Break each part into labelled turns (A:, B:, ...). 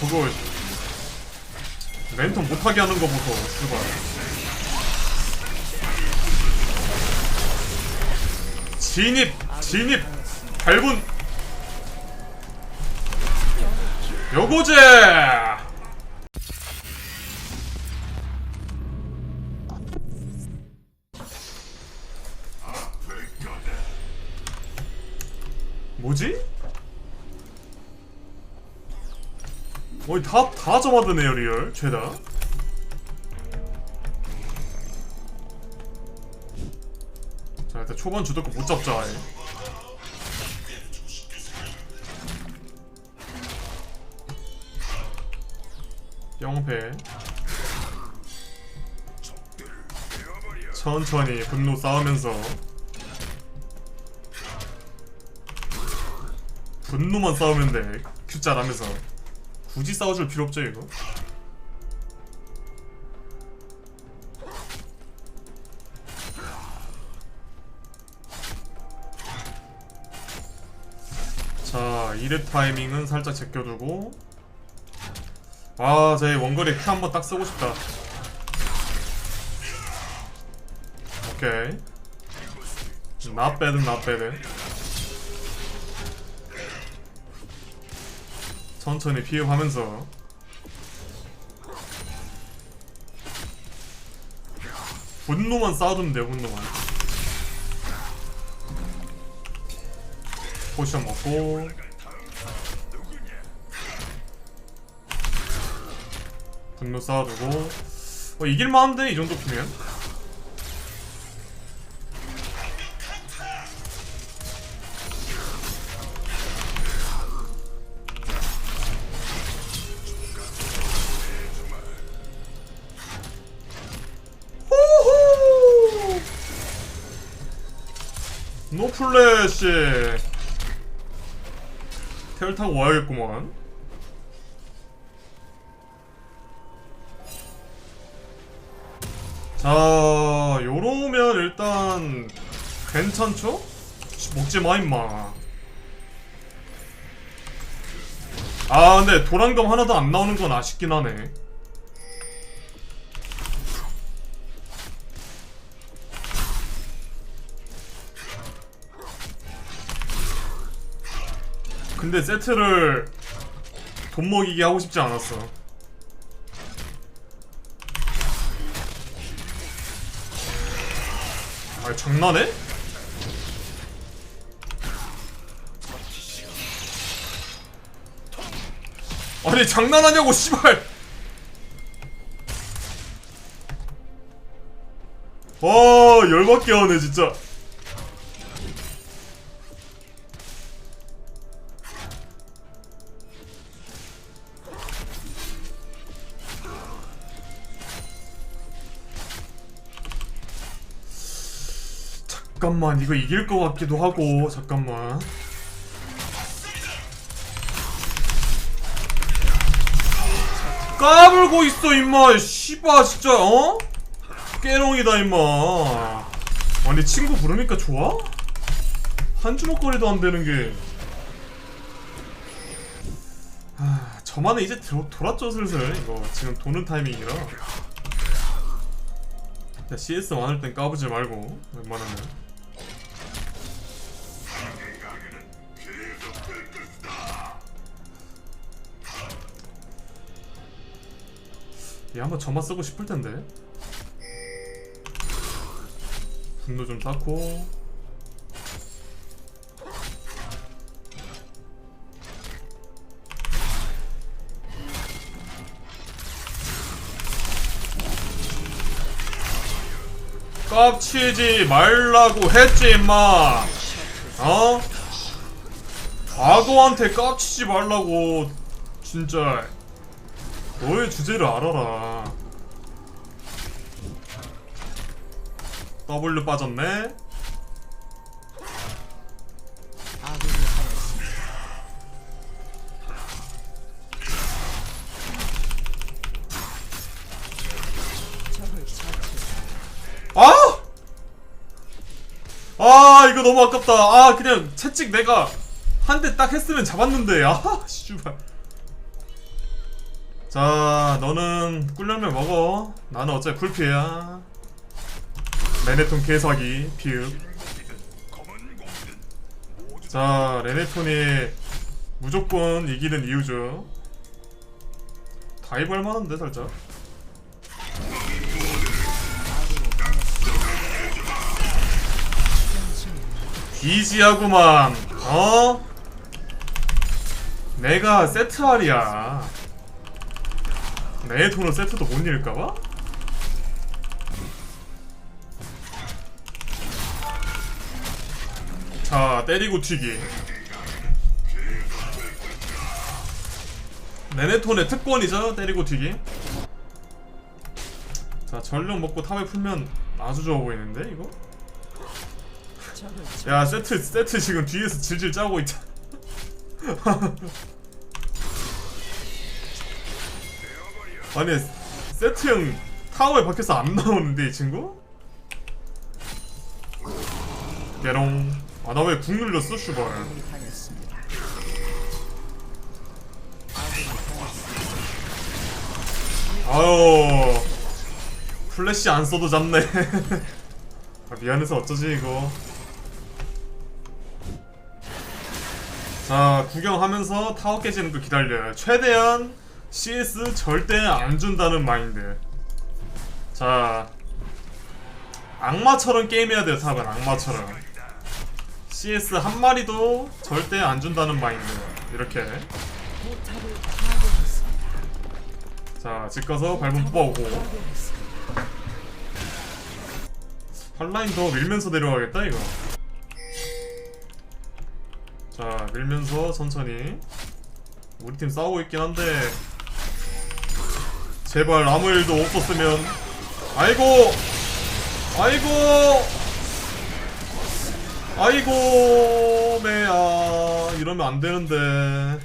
A: 저거 랜턴 못하게 하는 거 보소 씨발. 진입 진입 발분 요거제 어이 다, 다 점화드네요 리얼. 죄다. 자 일단 초반 주도권 못 잡자. 아예. 영패. 천천히 분노 쌓으면서. 분노만 싸우면 돼. Q짤하면서 굳이 싸워줄 필요 없죠 이거 자 2렙 타이밍은 살짝 제껴두고. 아제 원거리 Q 한번 딱 쓰고 싶다. 오케이. Not bad not bad 천천히 피흡하면서. 분노만 쌓아두면 돼요 분노만. 포션 먹고. 분노 쌓아두고. 어 이길만한데 이 정도 피면 노플래시. 텔 타고 와야겠구만 자 요러면 일단 괜찮죠? 먹지 마 임마. 아 근데 도란검 하나도 안 나오는 건 아쉽긴 하네 근데 세트를 돈 먹이게 하고 싶지 않았어. 아 장난해? 아니 장난하냐고 씨발. 와 열받게 하네 진짜. 잠깐만 이거 이길 것 같기도 하고 잠깐만. 까불고 있어 임마. 씨바 진짜 어? 깨롱이다 임마. 아니 친구 부르니까 좋아? 한 주먹거리도 안 되는 게. 아, 저만은 이제 도, 돌았죠 슬슬. 이거 지금 도는 타이밍이라. 야, CS 많을 땐 까부지 말고 웬만하면 얘 한번 저만 쓰고 싶을 텐데. 분노 좀 쌓고. 깝치지 말라고 했지 임마. 어? 과거한테 깝치지 말라고 진짜 너의 주제를 알아라 W 빠졌네.
B: 아!
A: 아 이거 너무 아깝다 아 그냥 채찍 내가 한 대 딱 했으면 잡았는데 아 씨발 자 너는 꿀열매 먹어. 나는 어차피 풀피야. 레네톤 개사기 피읍. 자 레네톤이 무조건 이기는 이유죠. 다이브 할만한데 살짝. 비지하구만 어? 내가 세트알이야 내 돈을 세트도 못 잃을까봐? 자 때리고 튀기 네네톤의 특권이죠 때리고 튀기 자 전력 먹고 탑에 풀면 아주 좋아 보이는데 이거? 야 세트 세트 지금 뒤에서 질질 짜고 있다 아 니 세트 형 타워에 박혀서 안 나오는데 이 친구? 메롱 아나 왜 궁 눌렸어 슈발. 아유 플래시 안 써도 잡네 아, 미안해서 어쩌지 이거 자 구경하면서 타워 깨지는 거 기다려요 최대한 CS 절대 안 준다는 마인드. 자 악마처럼 게임해야 돼요 탑은. 악마처럼. CS 한 마리도 절대 안 준다는 마인드. 이렇게. 자 집 가서 밟음 뽑아오고.
B: 파괴했습니다.
A: 한 라인 더 밀면서 내려가겠다 이거. 자 밀면서 천천히. 우리 팀 싸우고 있긴 한데 제발 아무 일도 없었으면. 아이고! 아이고! 아이고 매야. 이러면 안 되는데.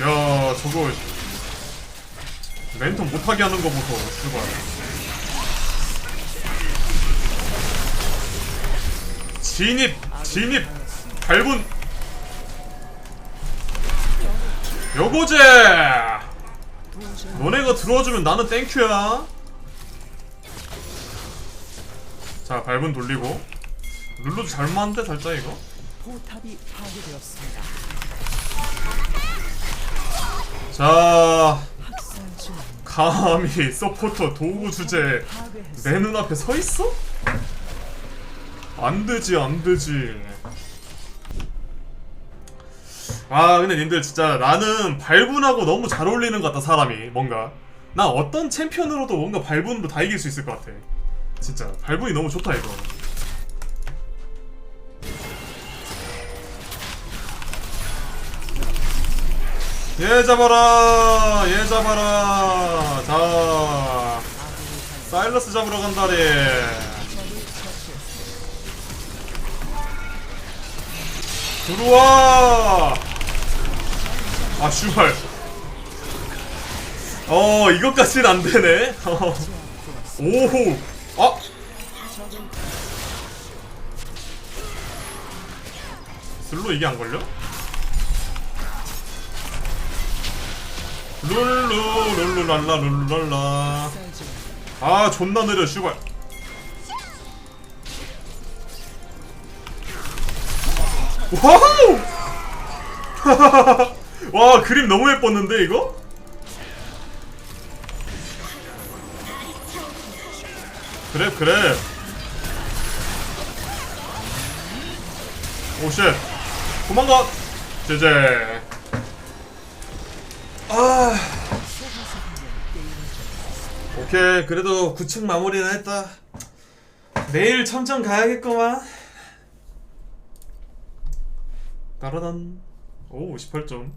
A: 야 저거 랜턴 못하게 하는 거 보소 슈발. 진입 진입. 발분 여고제! 너네가 들어와주면 나는 땡큐야. 자 발분 돌리고. 룰루도 잘 맞는데 살짝 이거?
B: 포탑이 파괴되었습니다.
A: 자 감히 서포터 도구 주제. 내 눈앞에 서 있어? 안 되지 안 되지. 아 근데 님들 진짜 나는 발분하고 너무 잘 어울리는 것 같다 사람이. 뭔가. 나 어떤 챔피언으로도 뭔가 발분으로 다 이길 수 있을 것 같아. 진짜. 발분이 너무 좋다 이거 얘 잡아라 얘 잡아라 자. 사일러스 잡으러
B: 처치했습니다.
A: 들어와 아 슈발 어 이것까진 안 되네 어. 오호 아 슬로 이게 안 걸려? 룰루 룰루랄라 룰루랄라. 아 존나 느려 슈발. 와우! 와 그림 너무 예뻤는데 이거? 그래 그래. 오쉣. 도망가. 제제 아. 오케이 그래도 9층 마무리는 했다. 내일 첨점 가야겠구만. 따라단. 오 18점